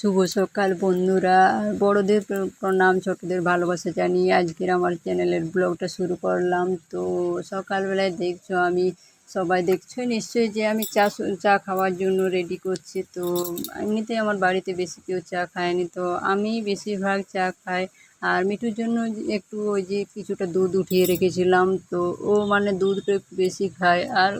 শুভ সকাল বন্ধুরা। আর বড়োদের প্র- প্রণাম, ছোটদের ভালোবাসা জানিয়ে আজকের আমার চ্যানেলের ব্লগটা শুরু করলাম। তো সকালবেলায় দেখছ আমি, সবাই দেখছ নিশ্চয়ই যে আমি চা চা খাওয়ার জন্য রেডি করছি। তো এমনিতে আমার বাড়িতে বেশি কেউ চা খায়নি। তো আমি বেশিরভাগ চা খাই। আর মিঠুর জন্য একটু ওই যে কিছুটা দুধ উঠিয়ে রেখেছিলাম। তো ও মানে দুধটা একটু বেশি খায়। আর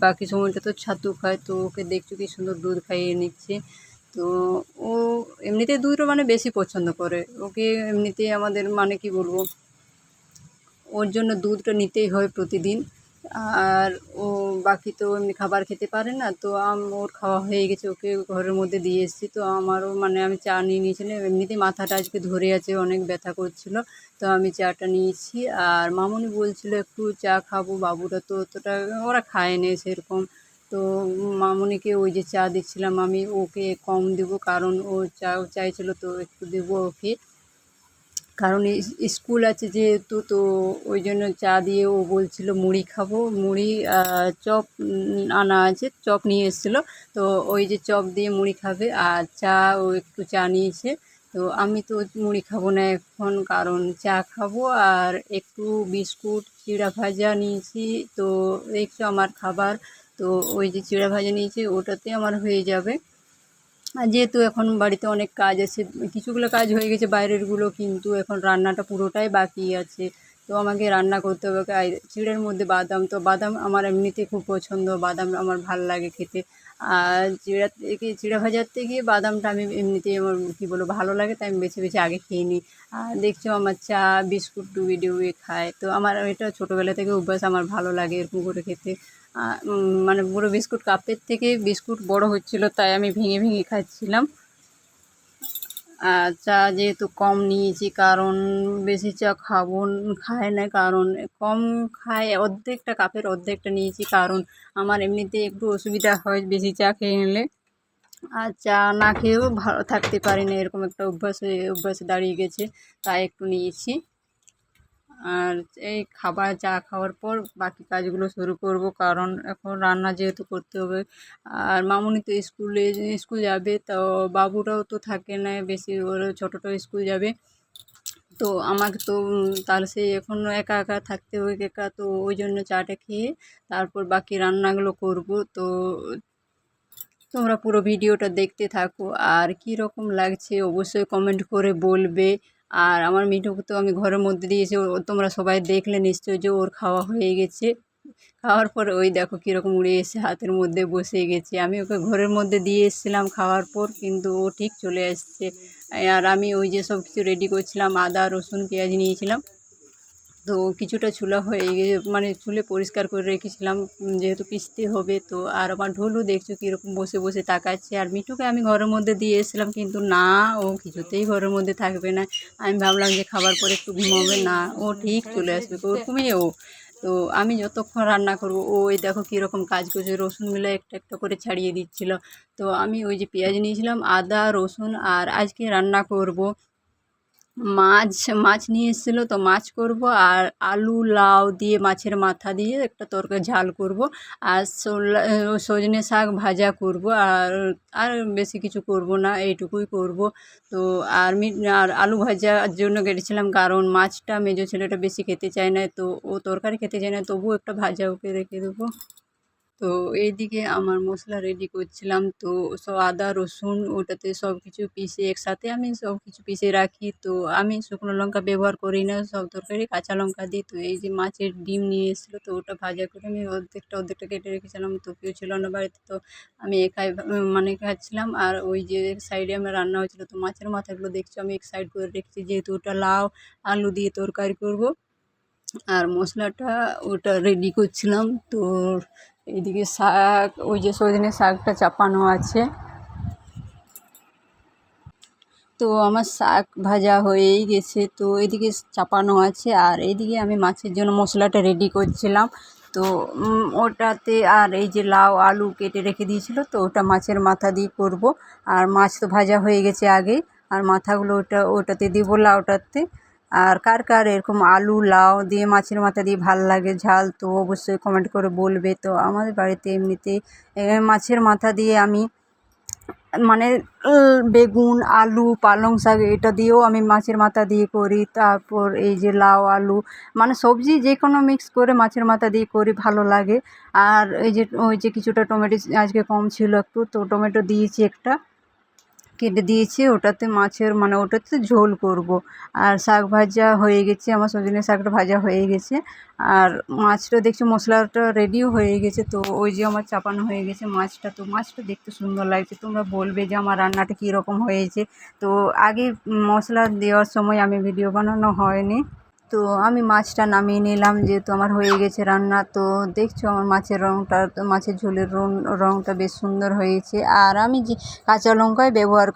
বাকি সময়টা তো ছাতু খায়। তো ওকে দেখছ কি সুন্দর দুধ খাইয়ে নিচ্ছে। তো ও এমনিতে দুধটা মানে বেশি পছন্দ করে। ওকে এমনিতেই আমাদের মানে কি বলব, ওর জন্য দুধটা নিতেই হয় প্রতিদিন। আর ও বাকি তো এমনি খাবার খেতে পারে না, তো আম ওর খাওয়া হয়ে গেছে, ওকে ঘরের মধ্যে দিয়ে এসেছি। তো আমারও মানে আমি চা নিয়ে নিয়েছিলাম এমনিতেই মাথাটা আজকে ধরে আছে, অনেক ব্যথা করছিল। তো আমি চাটা নিয়েছি, আর মামুনি বলছিল, একটু চা খাব, বাবুরা তো অতটা, ওরা খায় না সেরকম। তো মামনিকে ওই যে চা দিচ্ছিলাম, আমি ওকে কম দেবো কারণ ও চা, চাইছিল তো একটু দেবো ওকে। কারণ স্কুল আছে যেহেতু, তো ওই জন্য চা দিয়ে ও বলছিল মুড়ি খাব। মুড়ি চপ আনা আছে, চপ নিয়ে এসেছিল। তো ওই যে চপ দিয়ে মুড়ি খাবে আর চা ও একটু চা নিয়েছে। তো আমি তো মুড়ি খাব না এখন, কারণ চা খাব আর একটু বিস্কুট চিড়া ভাজা নিয়েছি। তো দেখছ আমার খাবার। তো ওই যে চিড়া ভাজা নিয়েছি, ওটাতে আমার হয়ে যাবে। আর যেহেতু এখন বাড়িতে অনেক কাজ আছে, কিছুগুলো কাজ হয়ে গেছে বাইরেরগুলো, কিন্তু এখন রান্নাটা পুরোটাই বাকি আছে। তো আমাকে রান্না করতে হবে। চিড়ের মধ্যে বাদাম, তো বাদাম আমার এমনিতে খুব পছন্দ। বাদাম আমার ভালো লাগে খেতে। আর চিড়া থেকে চিড়া ভাজার থেকে বাদামটা আমি এমনিতেই আমার কী বলব, ভালো লাগে, তাই আমি বেছে বেছে আগে খেয়ে নিই। আর দেখছ আমার চা, বিস্কুট ডুবিয়ে ডুবিয়ে খায়। তো আমার এটা ছোটোবেলা থেকে অভ্যাস, আমার ভালো লাগে এরকম করে খেতে। মানে পুরো বিস্কুট কাপের থেকে বিস্কুট বড় হচ্ছিল, তাই আমি ভেঙে ভেঙে খাচ্ছিলাম। চা যেহেতু কম নিয়েছি, কারণ বেশি চা খাব খায় না, কারণ কম খায় অর্ধেকটা কাপের অর্ধেকটা নিয়েছি, কারণ আমার এমনিতে একটু অসুবিধা হয় বেশি চা খেয়ে নিলে। আর চা না খেয়েও ভালো থাকতে পারি না, এরকম একটা অভ্যাস হয়ে, অভ্যাসে দাঁড়িয়ে গেছে, তাই একটু নিয়েছি। আর এই খাবার চা খাওয়ার পর বাকি কাজগুলো শুরু করব, কারণ এখন রান্না যেহেতু করতে হবে। আর মামুনি তো স্কুলে, স্কুল যাবে, তো বাবুরাও তো থাকে না, বেশি ওর ছোটোটাও স্কুল যাবে। তো আমাকে তো, তাহলে সেই এখন একা একা থাকতে হবে, একা, তো ওই জন্য চাটা খেয়ে তারপর বাকি রান্নাগুলো করব। তো তোমরা পুরো ভিডিওটা দেখতে থাকো, আর কী রকম লাগছে অবশ্যই কমেন্ট করে বলবে। আর আমার মিঠুকে তো আমি ঘরের মধ্যে দিয়েছি। তোমরা সবাই দেখলে নিশ্চয়ই যে ওর খাওয়া হয়ে গেছে। খাওয়ার পর ওই দেখো কীরকম উড়ে এসে হাতের মধ্যে বসে গেছে। আমি ওকে ঘরের মধ্যে দিয়ে এসেছিলাম খাওয়ার পর, কিন্তু ও ঠিক চলে আসছে। আর আমি ওই যে সব কিছু রেডি করছিলাম, আদা, রসুন, পেঁয়াজ নিয়েছিলাম। তো কিছুটা চুলা হয়ে গিয়ে মানে চুলে পরিষ্কার করে রেখেছিলাম যেহেতু পিষতে হবে, তো আর আমার ঢোলু দেখছ কীরকম বসে বসে তাকাচ্ছে। আর মিঠুকে আমি ঘরের মধ্যে দিয়ে এসেছিলাম, কিন্তু না, ও কিছুতেই ঘরের মধ্যে থাকবে না। আমি ভাবলাম যে খাবার পরে একটু ঘুমাবে, না, ও ঠিক চলে আসবে ওরকমই ও। তো আমি যতক্ষণ রান্না করব, ও ওই দেখো কীরকম কাজ করছে, রসুন মিলে একটা একটা করে ছাড়িয়ে দিচ্ছিল। তো আমি ওই যে পেঁয়াজ নিয়েছিলাম, আদা, রসুন, আর আজকে রান্না করব মাছ মাছ নিয়ে এসেছিল তো মাছ করব আর আলু, লাউ দিয়ে মাছের মাথা দিয়ে একটা তরকারি ঝাল করব আর সজনে শাক ভাজা করব আর আর বেশি কিছু করব না, এইটুকুই করব। তো আর আর আলু ভাজার জন্য কেটেছিলাম কারণ মাছটা মেজো ছেলেটা বেশি খেতে চায় না, তো ও তরকারি খেতে চায় না, তবুও একটা ভাজা ওকে রেখে দেবো। তো এইদিকে আমার মশলা রেডি করছিলাম। তো সব আদা, রসুন ওটাতে সব কিছু পিষে একসাথে আমি সব কিছু পিষে রাখি। তো আমি শুকনো লঙ্কা ব্যবহার করি না, সব তরকারি কাঁচা লঙ্কা দিই তো এই যে মাছের ডিম নিয়ে এসেছিল, তো ওটা ভাজা করে আমি অর্ধেকটা অর্ধেকটা কেটে রেখেছিলাম। তো কেউ ছিল না বাড়িতে, তো আমি একাই মানে খাচ্ছিলাম। আর ওই যে সাইডে আমার রান্না হয়েছিলো, তো মাছের মাথাগুলো দেখছ, আমি এক সাইড করে রেখেছি। যেহেতু ওটা লাউ, আলু দিয়ে তরকারি করব। আর মশলাটা ওটা রেডি করছিলাম। তো এইদিকে শাক, ওই যে সজনে শাকটা চাপানো আছে। তো আমার শাক ভাজা হয়েই গেছে। তো এদিকে চাপানো আছে আর এইদিকে আমি মাছের জন্য মশলাটা রেডি করছিলাম। তো ওটাতে আর এই যে লাউ, আলু কেটে রেখে দিয়েছিল, তো ওটা মাছের মাথা দিয়ে করব। আর মাছ তো ভাজা হয়ে গেছে আগেই। আর মাথাগুলো ওটা, ওটাতে দিব লাউটাতে। আর কার কার এরকম আলু লাউ দিয়ে মাছের মাথা দিয়ে ভালো লাগে ঝাল তো অবশ্যই কমেন্ট করে বলবে। তো আমাদের বাড়িতে এমনিতেই এ, মাছের মাথা দিয়ে আমি মানে বেগুন আলু পালং শাক এটা দিয়েও আমি মাছের মাথা দিয়ে করি। তারপর এই যে লাউ আলু মানে সবজি যে কোনো মিক্স করে মাছের মাথা দিয়ে করি ভালো লাগে। আর এই যে ওই যে কিছুটা টমেটো আজকে কম ছিল একটু তো টমেটো দিয়েছি একটা। কেটে দিয়েছি, ওটাতে মাছের মানে ওটাতে ঝোল করব। আর শাক ভাজা হয়ে গেছে, আমার সজনে শাকটা ভাজা হয়ে গেছে। আর মাছটা দেখছি মশলাটা রেডিও হয়ে গেছে, তো ওই যে আমার চাপানো হয়ে গেছে মাছটা। তো মাছটা দেখতে সুন্দর লাগছে, তোমরা বলবে যে আমার রান্নাটা কীরকম হয়েছে। তো আগে মশলা দেওয়ার সময় আমি ভিডিও বানানো হয়নি। তো আমি মাছটা নামিয়ে নিলাম, যেহেতু আমার হয়ে গেছে রান্না। তো দেখছ আমার মাছের রঙটা মাছের ঝোলের রং রঙটা বেশ সুন্দর হয়েছে। আর আমি যে কাঁচা লঙ্কাই ব্যবহার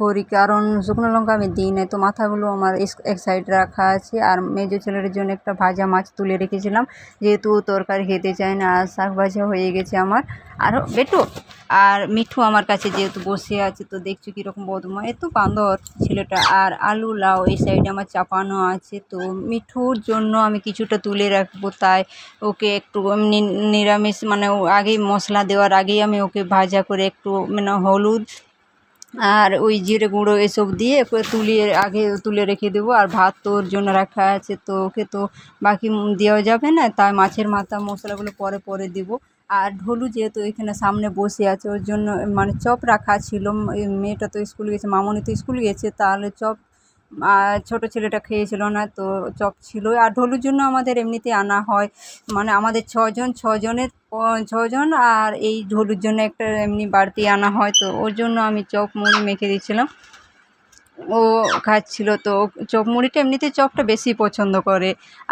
করি কারণ শুকনো লঙ্কা আমি দিই না তো মাথাগুলো আমার এক সাইড রাখা আছে। আর মেজো ছেলের জন্য একটা ভাজা মাছ তুলে রেখেছিলাম, যেহেতু তরকারি খেতে চায় না, আর শাক ভাজা হয়ে গেছে আমার। আরও বেটু। আর মিঠু আমার কাছে যেহেতু বসে আছে, তো দেখছ কীরকম বদমা এত বান্দর ছেলেটা। আর আলু লাউ, এই সাইডে আমার চাপানো আছে। তো মিঠুর জন্য আমি কিছুটা তুলে রাখব, তাই ওকে একটু নিরামিষ মানে আগেই মশলা দেওয়ার আগেই আমি ওকে ভাজা করে একটু মানে হলুদ আর ওই জিরে গুঁড়ো এসব দিয়ে তুলিয়ে আগে তুলে রেখে দেবো। আর ভাত তো ওর জন্য রাখা আছে, তো ওকে তো বাকি দেওয়া যাবে না। তাই মাছের মাথা মশলাগুলো পরে পরে দেবো। আর ঢোলু যেহেতু এখানে সামনে বসে আছে, ওর জন্য মানে চপ রাখা ছিল। মেয়েটা তো স্কুল গেছে, মামনি তো স্কুল গেছে, তাহলে চপ ছোটো ছেলেটা খেয়েছিল না, তো চপ ছিল। আর ঢোলুর জন্য আমাদের এমনিতে আনা হয় মানে আমাদের ছজন, ছজনের ছজন, আর এই ঢোলুর জন্য একটা এমনি বাড়তি আনা হয়, তো ওর জন্য আমি চপ মুড়ি মেখে দিয়েছিলাম। ও খাচ্ছিল, তো চপ মুড়িটা এমনিতে চপটা বেশি পছন্দ করে,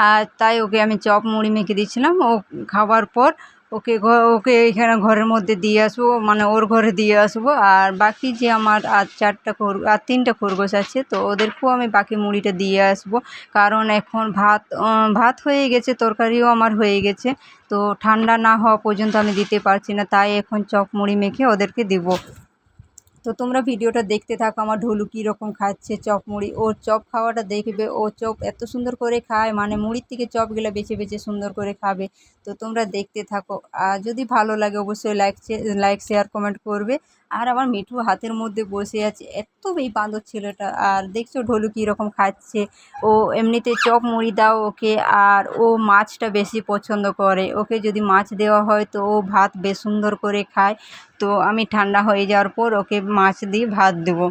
আর তাই ওকে আমি চপ মুড়ি মেখে দিয়েছিলাম। ও খাওয়ার পর ওকে ওকে এখানে ঘরের মধ্যে দিয়ে আসব মানে ওর ঘরে দিয়ে আসব। আর বাকি যে আমার আর চারটা খর, আর তিনটা খরগোশ আছে, তো ওদেরকেও আমি বাকি মুড়িটা দিয়ে আসব। কারণ এখন ভাত ভাত হয়ে গেছে, তরকারিও আমার হয়ে গেছে। তো ঠান্ডা না হওয়া পর্যন্ত আমি দিতে পারছি না, তাই এখন চপ মুড়ি মেখে ওদেরকে দেবো। তো তোমরা ভিডিওটা দেখতে থাকো, আমার ঢোলু কীরকম খাচ্ছে, চপ মুড়ি। ওর চপ খাওয়াটা দেখবে, ও চপ এত সুন্দর করে খায় মানে মুড়ির থেকে চপগুলো বেছে বেছে সুন্দর করে খাবে। তো তোমরা দেখতে থাকো। আর যদি ভালো লাগে, অবশ্যই লাইক লাইক শেয়ার কমেন্ট করবে। আর আমার মিঠু হাতের মধ্যে বসে আছে, এত এই বাঁদর ছেলেটা। আর দেখছ ঢোলু কীরকম খাচ্ছে। ও এমনিতে চপ মুড়ি দাও ওকে, আর ও মাছটা বেশি পছন্দ করে। ওকে যদি মাছ দেওয়া হয়, তো ও ভাত বেশ সুন্দর করে খায়। তো আমি ঠান্ডা হয়ে যাওয়ার পর ওকে মাছ দিয়ে ভাত দেবো।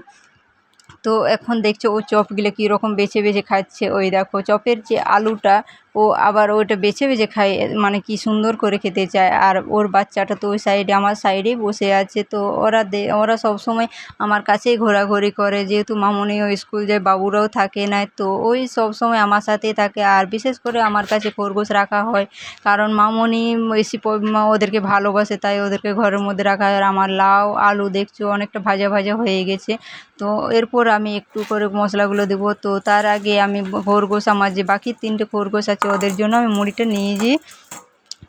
তো এখন দেখছ ও চপগুলো কীরকম বেছে বেছে খাচ্ছে। ওই দেখো চপের যে আলুটা, ও আবার ওইটা বেছে বেছে খায় মানে কি সুন্দর করে খেতে চায়। আর ওর বাচ্চাটা তো ওই সাইডে, আমার সাইডেই বসে আছে। তো ওরা দে, ওরা সবসময় আমার কাছেই ঘোরাঘুরি করে। যেহেতু মামনিও স্কুল যায়, বাবুরাও থাকে না, তো ওই সব সময় আমার সাথেই থাকে। আর বিশেষ করে আমার কাছে খরগোশ রাখা হয়, কারণ মামনি বেশি ওদেরকে ভালোবাসে, তাই ওদেরকে ঘরের মধ্যে রাখা হয়। আর আমার লাউ, আলু দেখছ অনেকটা ভাজা ভাজা হয়ে গেছে। তো এরপর আমি একটু করে মশলাগুলো দেবো। তো তার আগে আমি খরগোশ আমার যে বাকি তিনটে খরগোশ আছে, ওদের জন্য আমি মুড়িটা নিয়ে গিয়ে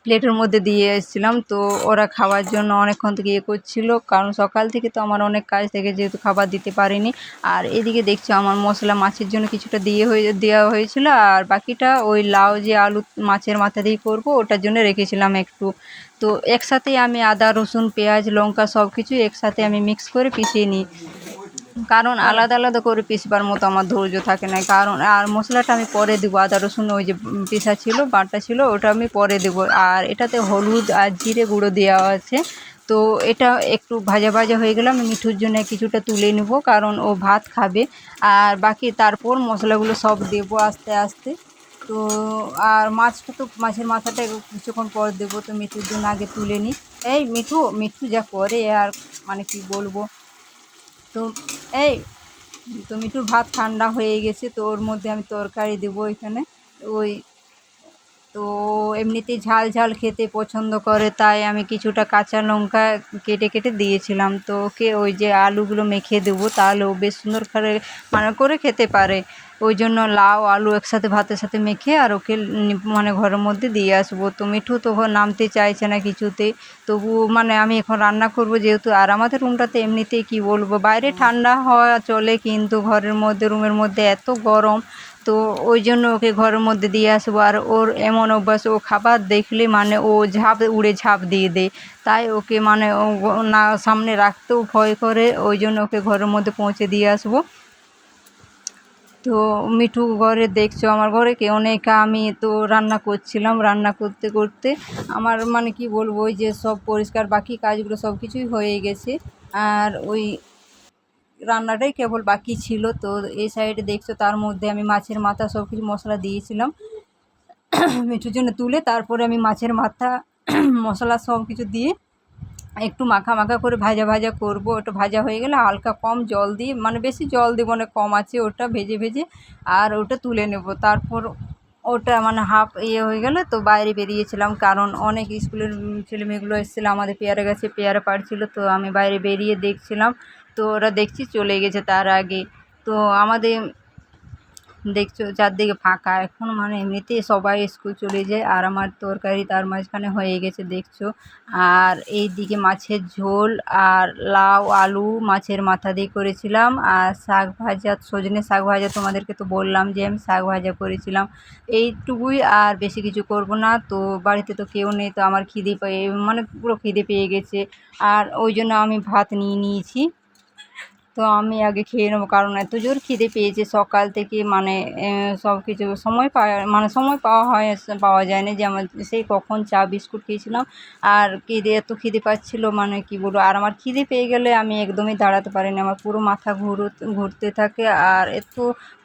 প্লেটের মধ্যে দিয়ে এসেছিলাম। তো ওরা খাওয়ার জন্য অনেকক্ষণ থেকে ইয়ে করছিল, কারণ সকাল থেকে তো আমার অনেক কাজ থেকে, যেহেতু খাবার দিতে পারিনি। আর এদিকে দেখছ আমার মশলা মাছের জন্য কিছুটা দিয়ে হয়ে, দেওয়া হয়েছিল। আর বাকিটা ওই লাউ যে আলু মাছের মাথা দিয়ে করব, ওটার জন্য রেখেছিলাম একটু। তো একসাথেই আমি আদা, রসুন, পেঁয়াজ, লঙ্কা সব কিছু একসাথে আমি মিক্স করে পিছিয়ে নিই। কারণ আলাদা আলাদা করে পিসবার মতো আমার ধৈর্য থাকে না। কারণ, আর মশলাটা আমি পরে দেবো, আদা, রসুন, ওই যে পিসা ছিল, বাটা ছিল, ওটা আমি পরে দেবো। আর এটাতে হলুদ আর জিরে গুঁড়ো দেওয়া আছে। তো এটা একটু ভাজা ভাজা হয়ে গেলে আমি মিঠুর জন্য কিছুটা তুলে নেব, কারণ ও ভাত খাবে। আর বাকি তারপর মশলাগুলো সব দেবো আস্তে আস্তে। তো, আর মাছটা তো, মাছের মাথাটা কিছুক্ষণ পর দেবো, তো মিঠুর জন্য আগে তুলে নিই। এই মিঠু মিঠু যা করে আর মানে কি বলব? তো এই তো মিটুর ভাত ঠান্ডা হয়ে গেছে, তো ওর মধ্যে আমি তরকারি দেবো এখানে। ওই, তো এমনিতেই ঝাল ঝাল খেতে পছন্দ করে, তাই আমি কিছুটা কাঁচা লঙ্কা কেটে কেটে দিয়েছিলাম। তো ওকে ওই যে আলুগুলো মেখে দেবো, তাহলে ও বেশ সুন্দর করে মানে করে খেতে পারে। ওই জন্য লাউ আলু একসাথে ভাতের সাথে মেখে আর ওকে মানে ঘরের মধ্যে দিয়ে আসব। তো মিঠু তো নামতে চাইছে না কিছুতে তবু মানে আমি এখন রান্না করব যেহেতু আর আমাদের রুমটাতে এমনিতেই কি বলব বাইরে ঠান্ডা হওয়া চলে কিন্তু ঘরের মধ্যে রুমের মধ্যে এত গরম। তো ওই জন্য ওকে ঘরের মধ্যে দিয়ে আসব। আর ওর এমন অভ্যাস ও খাবার দেখলে মানে ও ঝাঁপ উড়ে ঝাঁপ দিয়ে দেয়। তাই ওকে মানে ও না সামনে রাখতেও ভয় করে। ওই জন্য ওকে ঘরের মধ্যে পৌঁছে দিয়ে আসব। তো মিঠু ঘরে দেখছ, আমার ঘরে কেউ নেই আমি তো রান্না করছিলাম, রান্না করতে করতে আমার মানে কি বলব, ওই যে সব পরিষ্কার, বাকি কাজগুলো সব কিছুই হয়ে গেছে। আর ওই রান্নাটাই কেবল বাকি ছিল, তো এই সাইডে দেখছ, তার মধ্যে আমি মাছের মাথা সব কিছু মশলা দিয়েছিলাম। মিঠুর জন্য তুলে, তারপরে আমি মাছের মাথা, মশলা সব কিছু দিয়ে একটু মাখা মাখা করে ভাজা ভাজা করব ওটা ভাজা হয়ে গেলে হালকা কম জল দিয়ে মানে বেশি জল দেবো না কম আছে ওটা ভেজে ভেজে আর ওটা তুলে নেব। তারপর ওটা মানে হাফ ইয়ে হয়ে গেলে তো বাইরে বেরিয়েছিলাম কারণ অনেক স্কুলের উম, ছেলে মেয়েগুলো এসেছিল আমাদের পেয়ারা গাছে পেয়ারা পাড়ছিল তো আমি বাইরে বেরিয়ে দেখছিলাম তো ওরা দেখছি চলে গেছে তার আগে। তো আমাদের দেখছ, চারদিকে ফাঁকা। এখন মানে এমনিতেই সবাই স্কুল চলে যায়, আর আমার তরকারি তার মাঝখানে হয়ে গেছে, দেখছ। আর এই দিকে মাছের ঝোল আর লাউ, আলু মাছের মাথা দিয়ে করেছিলাম। আর শাক ভাজা, সজনে শাক ভাজা তোমাদেরকে তো বললাম যে আমি শাক ভাজা করেছিলাম। এইটুকুই আর বেশি কিছু করব না। তো বাড়িতে তো কেউ নেই, তো আমার খিদে পেয়ে মানে পুরো খিদে পেয়ে গেছে। আর ওই জন্য আমি ভাত নিয়ে নিয়েছি। তো আমি আগে খেয়ে নেব, কারণ এত জোর খিদে পেয়েছে সকাল থেকে মানে সব কিছু সময় পাওয়া মানে সময় পাওয়া হয়, পাওয়া যায় না যে আমার সেই কখন চা, বিস্কুট খেয়েছিলাম, আর খিদে, এত খিদে পাচ্ছিলো মানে কি বলব, আর আমার খিদে পেয়ে গেলে আমি একদমই দাঁড়াতে পারি না আমার পুরো মাথা ঘুরো, ঘুরতে থাকে, আর এত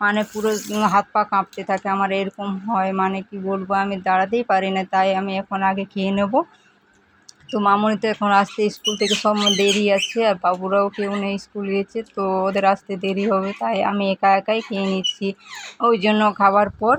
মানে পুরো হাত পা কাঁপতে থাকে, আমার এরকম হয় মানে কি বলব, আমি দাঁড়াতেই পারি না তাই আমি এখন আগে খেয়ে নেব। তো মামনি তো এখন আসতে স্কুল থেকে সব দেরি আছে আর বাবুরাও কেউ নেই স্কুল গেছে, তো ওদের আসতে দেরি হবে, তাই আমি একা একাই খেয়ে নিচ্ছি। ওই জন্য খাবার পর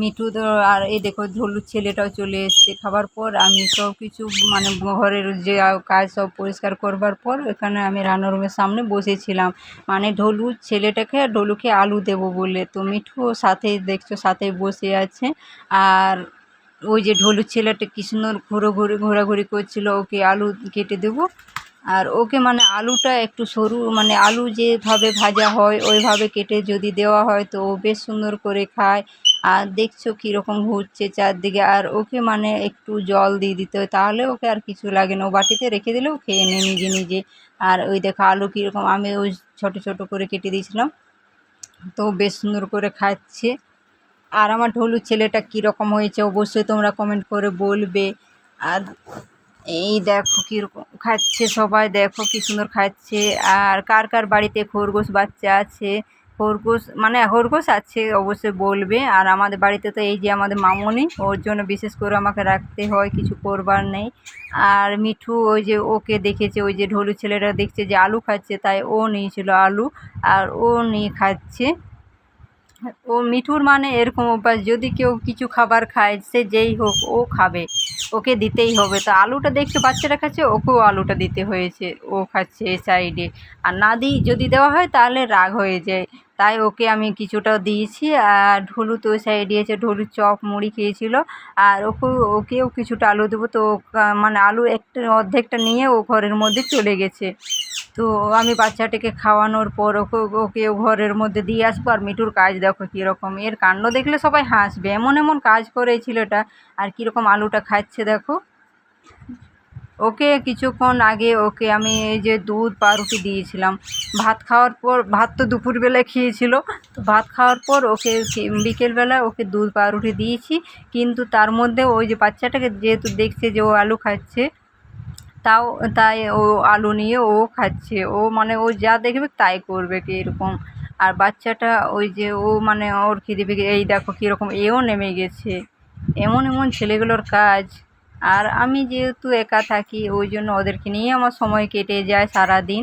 মিঠু তো আর এই দেখো ধলুর ছেলেটাও চলে এসছে খাবার পর, আমি সব কিছু মানে ঘরের যে কাজ সব পরিষ্কার করবার পর এখানে আমি রান্নার রুমের সামনে বসেছিলাম। মানে ঢলুর ছেলেটাকে ঢলুকে আলু দেবো বলে, তো মিঠুও সাথেই দেখছ, সাথেই বসে আছে। আর ওই যে ঢোলুর ছেলেটা কি সুন্দর ঘোরাঘুরি ঘোরাঘুরি করছিল, ওকে আলু কেটে দেবো। আর ওকে মানে আলুটা একটু সরু মানে আলু যেভাবে ভাজা হয়, ওইভাবে কেটে যদি দেওয়া হয় তো ও বেশ সুন্দর করে খায়। আর দেখছ কীরকম ঘুরছে চারদিকে। আর ওকে মানে একটু জল দিয়ে দিতে হয়, তাহলে ওকে আর কিছু লাগে না। ও বাটিতে রেখে দিলেও খেয়ে নেয় নিজে নিজে। আর ওই দেখো আলু কীরকম, আমি ওই ছোটো ছোটো করে কেটে দিয়েছিলাম। তো বেশ সুন্দর করে খাচ্ছে। আর আমার ঢোলু ছেলেটা কীরকম হয়েছে অবশ্যই তোমরা কমেন্ট করে বলবে। আর এই দেখো কীরকম খাচ্ছে সবাই, দেখো কী সুন্দর খাচ্ছে। আর কার কার বাড়িতে খরগোশ বাচ্চা আছে? খরগোশ মানে খরগোশ আছে অবশ্যই বলবে। আর আমাদের বাড়িতে তো এই যে আমাদের মামনি, ওর জন্য বিশেষ করে আমাকে রাখতে হয়, কিছু করবার নেই। আর মিঠু ওই যে ওকে দেখেছে, ওই যে ঢোলু ছেলেটা দেখছে যে আলু খাচ্ছে, তাই ও নিয়েছিল আলু। আর ও নিয়ে খাচ্ছে। ও মিঠুর মানে এরকম অভ্যাস, যদি কেউ কিছু খাবার খায়, সে যেই হোক ও খাবে, ওকে দিতেই হবে। তো আলুটা দেখছে, বাচ্চারা খাচ্ছে, ওকেও আলুটা দিতে হয়েছে, ও খাচ্ছে এ। সাইডে আর না দিই যদি দেওয়া হয়, তাহলে রাগ হয়ে যায়। তাই ওকে আমি কিছুটা দিয়েছি আর ঢোলু তো ওই সাইডে দিয়েছে ঢোলু চপ, মুড়ি খেয়েছিল। আর ওকে, ওকেও কিছুটা আলু দেবো। তো মানে আলু একটা, অর্ধেকটা নিয়ে ও ঘরের মধ্যে চলে গেছে। তো আমি বাচ্চাটাকে খাওয়ানোর পর ওকে ওকে ঘরের মধ্যে দিয়ে আসব। আর মিঠুর কাজ দেখো কীরকম। এর কাণ্ড দেখলে সবাই হাসবে। এমন এমন কাজ করে এই ছেলেটা। আর কীরকম আলুটা খাচ্ছে দেখো। ওকে কিছুক্ষণ আগে ওকে আমি এই যে দুধ পাউরুটি দিয়েছিলাম, ভাত খাওয়ার পর, ভাত তো দুপুরবেলায় খেয়েছিল, তো ভাত খাওয়ার পর ওকে বিকেলবেলা ওকে দুধ পাউরুটি দিয়েছি, কিন্তু তার মধ্যে ওই যে বাচ্চাটাকে যেহেতু দেখছে যে ও আলু খাচ্ছে, তাও, তাই ও আলু নিয়ে ও খাচ্ছে, ও মানে ও যা দেখবে তাই করবে কি এরকম। আর বাচ্চাটা ওই যে ও মানে ওর খিদে এই দেখো কীরকম, এও নেমে গেছে। এমন এমন ছেলেগুলোর কাজ। আর আমি যেহেতু একা থাকি, ওই জন্য ওদেরকে নিয়ে আমার সময় কেটে যায় সারাদিন।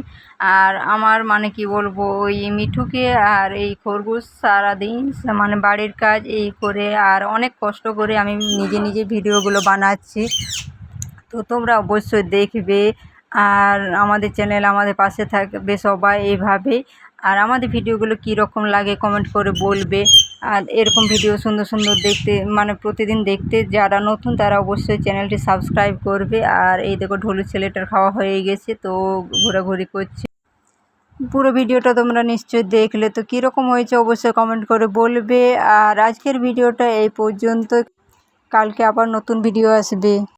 আর আমার মানে কি বলব, ওই মিঠুকে আর এই খরগোশ সারাদিন মানে বাড়ির কাজ এই করে আর অনেক কষ্ট করে আমি নিজে নিজে ভিডিওগুলো বানাচ্ছি। তো তোমরা অবশ্যই দেখবে। আর আমাদের চ্যানেল আমাদের পাশে থাকবে সবাই এইভাবেই আর আমাদের ভিডিওগুলো কী রকম লাগে কমেন্ট করে বলবে। আর এরকম ভিডিও সুন্দর সুন্দর দেখতে মানে প্রতিদিন দেখতে যারা নতুন তারা অবশ্যই চ্যানেলটি সাবস্ক্রাইব করবে। আর এই দেখো ঢোলু ছেলেটার খাওয়া হয়ে গেছে, তো ঘোরাঘুরি করছে। পুরো ভিডিওটা তোমরা নিশ্চয়ই দেখলে। তো কীরকম হয়েছে অবশ্যই কমেন্ট করে বলবে। আর আজকের ভিডিওটা এই পর্যন্ত কালকে আবার নতুন ভিডিও আসবে।